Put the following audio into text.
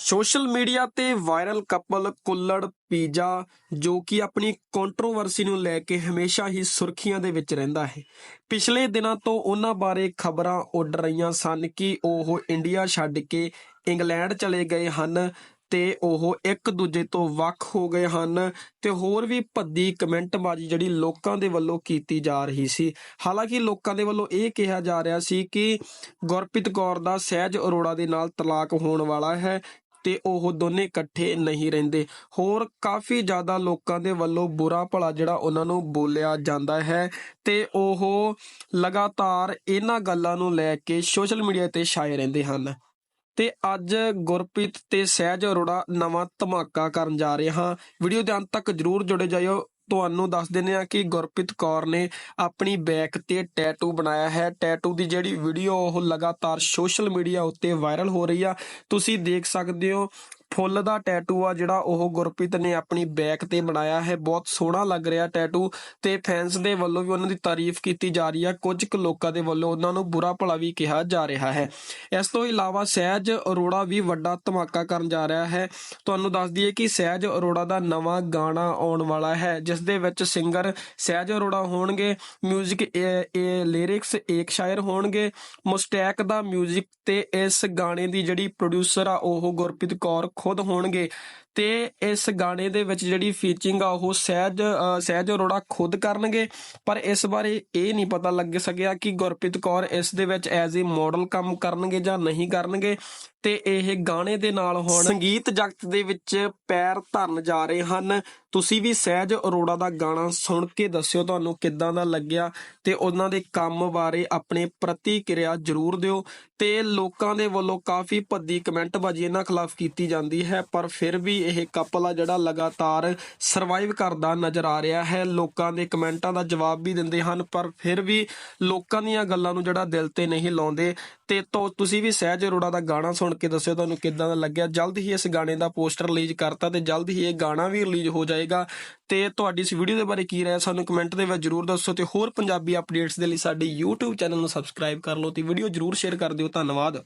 Social media ਤੇ viral couple, kulhad, pizza, ਜੋ ਕਿ ਆਪਣੀ ਕੰਟਰੋਵਰਸੀ ਨੂੰ ਲੈ ਕੇ ਹਮੇਸ਼ਾ ਹੀ ਸੁਰਖੀਆਂ ਦੇ ਵਿੱਚ ਰਹਿੰਦਾ ਹੈ। ਪਿਛਲੇ ਦਿਨਾਂ ਤੋਂ ਉਹਨਾਂ ਬਾਰੇ ਖਬਰਾਂ ਉੱਡ ਰਹੀਆਂ ਸਨ ਕਿ ਉਹ ਇੰਡੀਆ ਛੱਡ ਕੇ ਇੰਗਲੈਂਡ ਚਲੇ ਗਏ ਹਨ ਤੇ ਉਹ ਇੱਕ ਦੂਜੇ ਤੋਂ ਵੱਖ ਹੋ ਗਏ ਹਨ ਤੇ ਹੋਰ ਵੀ ਭੱਦੀ ਕਮੈਂਟਬਾਜ਼ੀ ਜਿਹੜੀ ਲੋਕਾਂ ਦੇ ਵੱਲੋਂ ਕੀਤੀ ਜਾ ਰਹੀ ਸੀ। ਹਾਲਾਂਕਿ ਲੋਕਾਂ ਦੇ ਵੱਲੋਂ ਇਹ ਕਿਹਾ ਜਾ ਰਿਹਾ ਸੀ ਕਿ ਗੁਰਪ੍ਰੀਤ ਕੌਰ ਦਾ ਸਹਿਜ ਅਰੋੜਾ ਦੇ ਨਾਲ ਤਲਾਕ ਹੋਣ ਵਾਲਾ ਹੈ ਤੇ ਉਹ ਦੋਨੇ ਇਕੱਠੇ ਨਹੀਂ ਰਹਿੰਦੇ। ਹੋਰ ਕਾਫੀ ਜ਼ਿਆਦਾ ਲੋਕਾਂ ਦੇ ਵੱਲੋਂ ਬੁਰਾ ਭਲਾ ਜਿਹੜਾ ਉਹਨਾਂ ਨੂੰ ਬੋਲਿਆ ਜਾਂਦਾ ਹੈ ਤੇ ਉਹ ਲਗਾਤਾਰ ਇਹਨਾਂ ਗੱਲਾਂ ਨੂੰ ਲੈ ਕੇ ਸੋਸ਼ਲ ਮੀਡੀਆ ਤੇ ਛਾਏ ਰਹਿੰਦੇ ਹਨ। ਤੇ ਅੱਜ ਗੁਰਪ੍ਰੀਤ ਤੇ ਸਹਿਜ ਅਰੋੜਾ ਨਵਾਂ ਧਮਾਕਾ ਕਰਨ ਜਾ ਰਹੇ ਹਾਂ। ਵੀਡੀਓ ਦੇ ਅੰਤ ਤੱਕ ਜਰੂਰ ਜੁੜੇ ਜਾਇਓ। ਤੁਹਾਨੂੰ ਦੱਸ ਦਿੰਦੇ ਆ ਕਿ ਗੁਰਪ੍ਰੀਤ ਕੌਰ ਨੇ ਆਪਣੀ ਬੈਕ ਤੇ ਟੈਟੂ ਬਣਾਇਆ ਹੈ। ਟੈਟੂ ਦੀ ਜਿਹੜੀ ਵੀਡੀਓ ਉਹ ਲਗਾਤਾਰ ਸੋਸ਼ਲ ਮੀਡੀਆ ਉੱਤੇ ਵਾਇਰਲ ਹੋ ਰਹੀ ਆ। ਤੁਸੀਂ ਦੇਖ ਸਕਦੇ ਹੋ ਫੁੱਲ ਦਾ ਟੈਟੂ ਆ ਜਿਹੜਾ ਉਹ ਗੁਰਪ੍ਰੀਤ ਨੇ ਆਪਣੀ ਬੈਕ ਤੇ ਬਣਾਇਆ ਹੈ ਬਹੁਤ ਸੋਹਣਾ ਲੱਗ ਰਿਹਾ ਟੈਟੂ ਤੇ ਫੈਨਸ ਦੇ ਵੱਲੋਂ ਵੀ ਉਹਨਾਂ ਦੀ ਤਾਰੀਫ ਕੀਤੀ ਜਾ ਰਹੀ ਆ ਕੁਝ ਕੁ ਲੋਕਾਂ ਦੇ ਵੱਲੋਂ ਉਹਨਾਂ ਨੂੰ ਬੁਰਾ ਭਲਾ ਵੀ ਕਿਹਾ ਜਾ ਰਿਹਾ ਹੈ ਇਸ ਤੋਂ ਇਲਾਵਾ ਸਹਿਜ ਅਰੋੜਾ ਵੀ ਵੱਡਾ ਧਮਾਕਾ ਕਰਨ ਜਾ ਰਿਹਾ ਹੈ ਤੁਹਾਨੂੰ ਦੱਸ ਦਈਏ ਕਿ ਸਹਿਜ ਅਰੋੜਾ ਦਾ ਨਵਾਂ ਗਾਣਾ ਆਉਣ ਵਾਲਾ ਹੈ ਜਿਸ ਦੇ ਵਿੱਚ ਸਿੰਗਰ ਸਹਿਜ ਅਰੋੜਾ ਹੋਣਗੇ 뮤직 ਇਹ ਲਿਰਿਕਸ ਏਕ ਸ਼ਾਇਰ ਹੋਣਗੇ ਮੁਸਟੈਕ ਦਾ 뮤직 ਤੇ ਇਸ ਗਾਣੇ ਦੀ ਜਿਹੜੀ ਪ੍ਰੋਡਿਊਸਰ ਆ ਉਹ ਗੁਰਪ੍ਰੀਤ ਕੌਰ ਖੁਦ ਹੋਣਗੇ। ਤੇ ਇਸ ਗਾਣੇ ਦੇ ਵਿੱਚ ਜਿਹੜੀ ਫੀਚਿੰਗ ਆ, ਉਹ ਸਹਿਜ ਸਹਿਜ ਅਰੋੜਾ ਖੁਦ ਕਰਨਗੇ। ਪਰ ਇਸ ਬਾਰੇ ਇਹ ਨਹੀਂ ਪਤਾ ਲੱਗ ਸਕਿਆ ਕਿ ਗੁਰਪ੍ਰੀਤ ਕੌਰ ਇਸ ਦੇ ਵਿੱਚ ਐਜ਼ ਅ ਮਾਡਲ ਕੰਮ ਕਰਨਗੇ ਜਾਂ ਨਹੀਂ ਕਰਨਗੇ। ਤੇ ਇਹ ਗਾਣੇ ਦੇ ਨਾਲ ਹੁਣ ਸੰਗੀਤ ਜਗਤ ਦੇ ਵਿੱਚ ਪੈਰ ਧਰਨ ਜਾ ਰਹੇ ਹਨ। ਤੁਸੀਂ ਵੀ ਸਹਿਜ ਅਰੋੜਾ ਦਾ ਗਾਣਾ ਸੁਣ ਕੇ ਦੱਸਿਓ ਤੁਹਾਨੂੰ ਕਿੱਦਾਂ ਦਾ ਲੱਗਿਆ ਤੇ ਉਹਨਾਂ ਦੇ ਕੰਮ ਬਾਰੇ ਆਪਣੇ ਪ੍ਰਤੀਕਿਰਿਆ ਜ਼ਰੂਰ ਦਿਓ। ਤੇ ਲੋਕਾਂ ਦੇ ਵੱਲੋਂ ਕਾਫੀ ਭੱਦੀ ਕਮੈਂਟਬਾਜ਼ੀ ਇਹਨਾਂ ਖਿਲਾਫ ਕੀਤੀ ਜਾਂਦੀ ਹੈ, ਪਰ ਫਿਰ ਵੀ ਇਹ ਕਪਲ ਆ ਜਿਹੜਾ ਲਗਾਤਾਰ ਸਰਵਾਈਵ ਕਰਦਾ ਨਜ਼ਰ ਆ ਰਿਹਾ ਹੈ। ਲੋਕਾਂ ਦੇ ਕਮੈਂਟਾਂ ਦਾ ਜਵਾਬ ਵੀ ਦਿੰਦੇ ਹਨ, ਪਰ ਫਿਰ ਵੀ ਲੋਕਾਂ ਦੀਆਂ ਗੱਲਾਂ ਨੂੰ ਜਿਹੜਾ ਦਿਲ ਤੇ ਨਹੀਂ ਲਾਉਂਦੇ। ਤੇ ਤੋ ਤੁਸੀਂ ਵੀ ਸਹਿਜ ਅਰੋੜਾ ਦਾ ਗਾਣਾ ਸੁਣ ਕੇ ਦੱਸਿਓ ਤੁਹਾਨੂੰ ਕਿੱਦਾਂ ਦਾ ਲੱਗਿਆ। ਜਲਦ ਹੀ ਇਸ ਗਾਣੇ ਦਾ ਪੋਸਟਰ ਰਿਲੀਜ਼ ਕਰਤਾ ਤੇ ਜਲਦ ਹੀ ਇਹ ਗਾਣਾ ਵੀ ਰਿਲੀਜ਼ ਹੋ ਜਾਏਗਾ। ਤੇ ਤੁਹਾਡੀ ਇਸ ਵੀਡੀਓ ਦੇ ਬਾਰੇ ਕੀ ਰਾਏ ਸਾਨੂੰ ਕਮੈਂਟ ਦੇ ਵਿੱਚ ਜਰੂਰ ਦੱਸੋ ਤੇ ਹੋਰ ਪੰਜਾਬੀ ਅਪਡੇਟਸ ਦੇ ਲਈ ਸਾਡੇ YouTube ਚੈਨਲ ਨੂੰ ਸਬਸਕ੍ਰਾਈਬ ਕਰ ਲਓ ਤੇ ਵੀਡੀਓ ਜਰੂਰ ਸ਼ੇਅਰ ਕਰ ਦਿਓ। ਧੰਨਵਾਦ।